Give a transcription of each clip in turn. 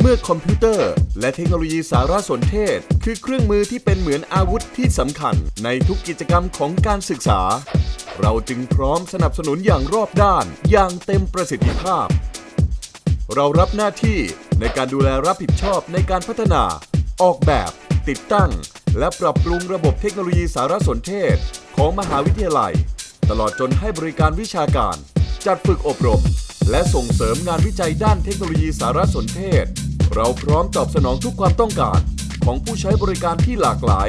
เมื่อคอมพิวเตอร์ และเทคโนโลยีสารสนเทศ คือเครื่องมือที่เป็นเหมือนอาวุธที่สำคัญในทุกกิจกรรมของการศึกษา เราจึงพร้อมสนับสนุนอย่างรอบด้านอย่างเต็มประสิทธิภาพ เรารับหน้าที่ในการดูแลรับผิดชอบในการพัฒนา ออกแบบ ติดตั้ง และปรับปรุงระบบเทคโนโลยีสารสนเทศ ของมหาวิทยาลัย ตลอดจนให้บริการวิชาการ จัดฝึกอบรม และส่งเสริมงานวิจัยด้านเทคโนโลยีสารสนเทศ เราพร้อมตอบสนองทุกความต้องการของผู้ใช้บริการที่หลากหลาย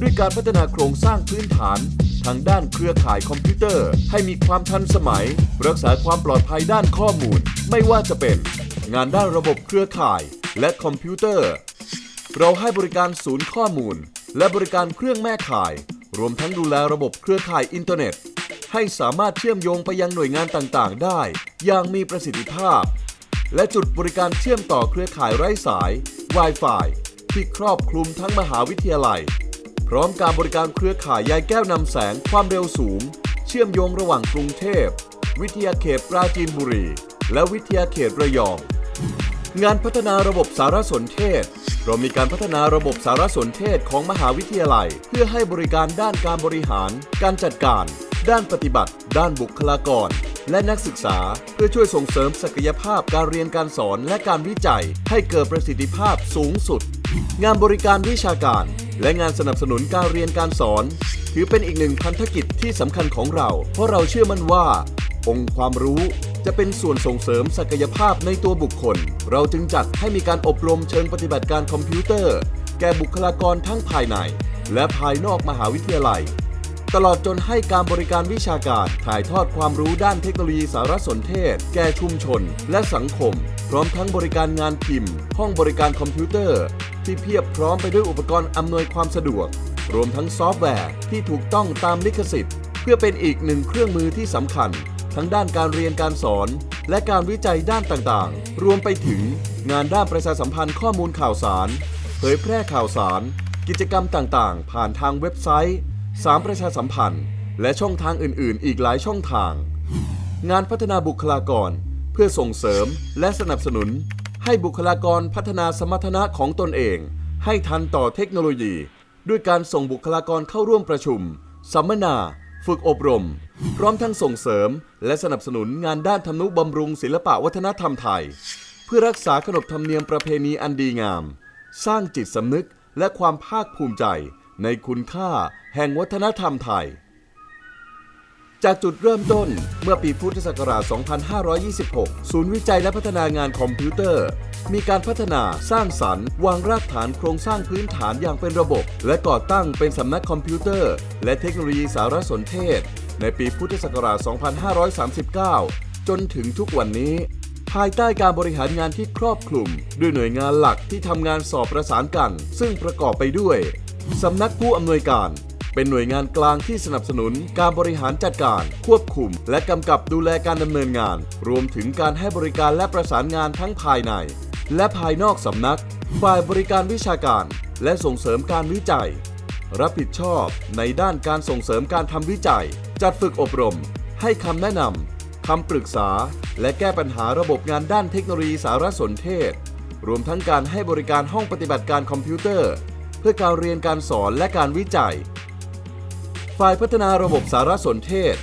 ด้วยการพัฒนาโครงสร้างพื้นฐาน ทางด้านเครือข่ายคอมพิวเตอร์ ให้มีความทันสมัย รักษาความปลอดภัยด้านข้อมูล ไม่ว่าจะเป็น งานด้านระบบเครือข่ายและคอมพิวเตอร์ เราให้บริการศูนย์ข้อมูล และบริการเครื่องแม่ข่าย รวมทั้งดูแลระบบเครือข่ายอินเทอร์เน็ต ให้สามารถเชื่อมโยงไปยังหน่วยงานต่างๆ ได้ อย่างมีประสิทธิภาพ และจุดบริการเชื่อมต่อเครือข่ายไร้สาย Wi-Fi ที่ครอบคลุมทั้งมหาวิทยาลัย พร้อมการบริการเครือข่ายใยแก้วนำแสงความเร็วสูง เชื่อมโยงระหว่างกรุงเทพ วิทยาเขตปราจีนบุรี และวิทยาเขตระยอง งานพัฒนาระบบสารสนเทศเรามีการพัฒนาระบบสารสนเทศของมหาวิทยาลัย เพื่อให้บริการด้านการบริหาร การจัดการ ด้านปฏิบัติ ด้านบุคลากร และนักศึกษา เพื่อช่วยส่งเสริมศักยภาพการเรียนการสอนและการวิจัย ให้เกิดประสิทธิภาพสูงสุด งานบริการวิชาการ และงานสนับสนุนการเรียนการสอน ถือเป็นอีกหนึ่งพันธกิจที่สำคัญของเรา เพราะเราเชื่อมั่นว่า องค์ความรู้จะเป็นส่วนส่งเสริมศักยภาพในตัวบุคคล เราจึงจัดให้มีการอบรมเชิงปฏิบัติการคอมพิวเตอร์ แก่บุคลากรทั้งภายใน และภายนอกมหาวิทยาลัย ตลอดจนให้การบริการวิชาการ ถ่ายทอดความรู้ด้านเทคโนโลยีสารสนเทศ แก่ชุมชน และสังคม พร้อมทั้งบริการงานพิมพ์ ห้องบริการคอมพิวเตอร์ ที่เพียบพร้อมไปด้วยอุปกรณ์อำนวยความสะดวก รวมทั้งซอฟต์แวร์ที่ถูกต้องตามลิขสิทธิ์ เพื่อเป็นอีกหนึ่งเครื่องมือที่สำคัญ ทั้งด้านการเรียนการสอน และการวิจัยด้านต่างๆ รวมไปถึง งานด้านประชาสัมพันธ์ข้อมูลข่าวสาร เผยแพร่ข่าวสาร กิจกรรมต่างๆ ผ่านทางเว็บไซต์ สามประชาสัมพันธ์ และช่องทางอื่น ๆ อีกหลายช่องทาง งานพัฒนาบุคลากร เพื่อส่งเสริมและสนับสนุน ให้บุคลากรพัฒนาสมรรถนะของตนเอง ให้ทันต่อเทคโนโลยี ด้วยการส่งบุคลากรเข้าร่วมประชุม สัมมนา ฝึกอบรม พร้อมทั้งส่งเสริม และสนับสนุนงานด้านทำนุบำรุงศิลปะวัฒนธรรมไทย เพื่อรักษาขนบธรรมเนียมประเพณีอันดีงาม สร้างจิตสำนึกและความภาคภูมิใจ ในคุณค่าแห่งวัฒนธรรมไทย จากจุดเริ่มต้นเมื่อปีพุทธศักราช 2526 ศูนย์วิจัยและพัฒนางานคอมพิวเตอร์ มีการพัฒนาสร้างสรรค์ วางรากฐานโครงสร้างพื้นฐานอย่างเป็นระบบ และก่อตั้งเป็นสำนักคอมพิวเตอร์ และเทคโนโลยีสารสนเทศ ในปีพุทธศักราช 2539 จนถึงทุกวันนี้ภายใต้การบริหารงานที่ครอบคลุม ด้วยหน่วยงานหลักที่ทำงานสอบประสานกัน ซึ่งประกอบไปด้วย สำนักผู้อำนวยการ เป็นหน่วยงานกลางที่สนับสนุนการบริหารจัดการ ควบคุม และกำกับดูแลการดำเนินงาน รวมถึงการให้บริการและประสานงานทั้งภายใน และภายนอกสำนัก ฝ่ายบริการวิชาการ และส่งเสริมการวิจัย รับผิดชอบในด้านการส่งเสริมการทำวิจัย จัดฝึกอบรม ให้คำแนะนำคำปรึกษา และแก้ปัญหาระบบงานด้านเทคโนโลยีสารสนเทศ รวมทั้งการให้บริการห้องปฏิบัติการคอมพิวเตอร์ เพื่อการเรียนการสอนและการวิจัย ฝ่ายพัฒนาระบบสารสนเทศ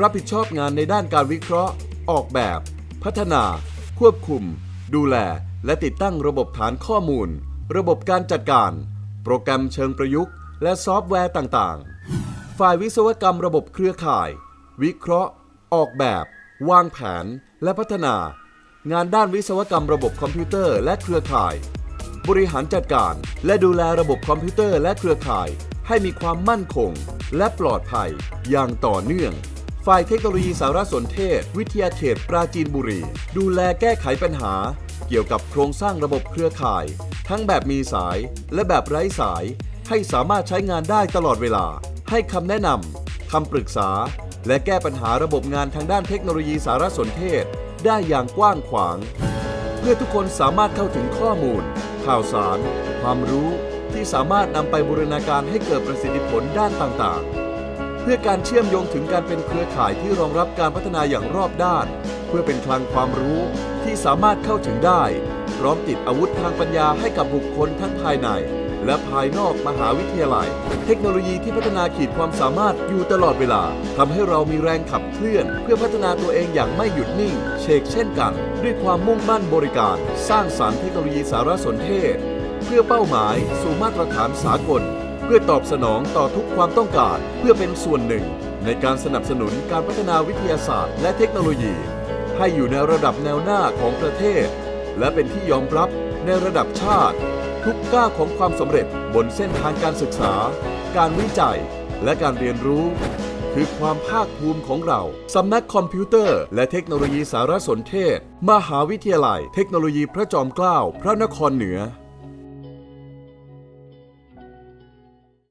รับผิดชอบงานในด้านการวิเคราะห์ ออกแบบ พัฒนา ควบคุม ดูแล และติดตั้งระบบฐานข้อมูล ระบบการจัดการ โปรแกรมเชิงประยุกต์ และซอฟต์แวร์ต่างๆ ฝ่ายวิศวกรรมระบบเครือข่าย วิเคราะห์ ออกแบบ วางแผน และพัฒนา งานด้านวิศวกรรมระบบคอมพิวเตอร์และเครือข่าย บริหารจัดการ และดูแลระบบคอมพิวเตอร์และเครือข่าย ให้มีความมั่นคง และปลอดภัย อย่างต่อเนื่อง ฝ่ายเทคโนโลยีสารสนเทศ วิทยาเขตปราจีนบุรี ดูแลแก้ไขปัญหา เกี่ยวกับโครงสร้างระบบเครือข่าย ทั้งแบบมีสายและแบบไร้สาย ให้สามารถใช้งานได้ตลอดเวลา ให้คำแนะนำคำปรึกษา และแก้ปัญหาระบบงานทางด้านเทคโนโลยีสารสนเทศ ได้อย่างกว้างขวาง เพื่อทุกคนสามารถเข้าถึงข้อมูล ข่าวสาร ความรู้ที่สามารถนำไปบูรณาการให้เกิดประสิทธิผลด้านต่างๆ เพื่อการเชื่อมโยงถึงการเป็นเครือข่ายที่รองรับการพัฒนาอย่างรอบด้าน เพื่อเป็นคลังความรู้ที่สามารถเข้าถึงได้ พร้อมติดอาวุธทางปัญญาให้กับบุคคลทั้งภายใน และภายนอกมหาวิทยาลัย เทคโนโลยีที่พัฒนาขีดความสามารถอยู่ตลอดเวลาทำให้เรามีแรงขับเคลื่อน เพื่อพัฒนาตัวเองอย่างไม่หยุดนิ่ง เชกเช่นกัน ด้วยความมุ่งมั่นบริการ สร้างสารรค์เทคโนโลยีสารสนเทศ เพื่อเป้าหมายสู่มาตรฐานสากล เพื่อตอบสนองต่อทุกความต้องการ เพื่อเป็นส่วนหนึ่ง ในการสนับสนุนการพัฒนาวิทยาศาสตร์ และเทคโนโลยี ให้อยู่ในระดับแนวหน้าของประเทศ และเป็นที่ยอมรับในระดับชาติ ทุกก้าวของความสำเร็จบนเส้นทางการศึกษา การวิจัย และการเรียนรู้ คือความภาคภูมิของเรา สำนักคอมพิวเตอร์ และเทคโนโลยีสารสนเทศ มหาวิทยาลัย เทคโนโลยีพระจอมเกล้าพระนครเหนือ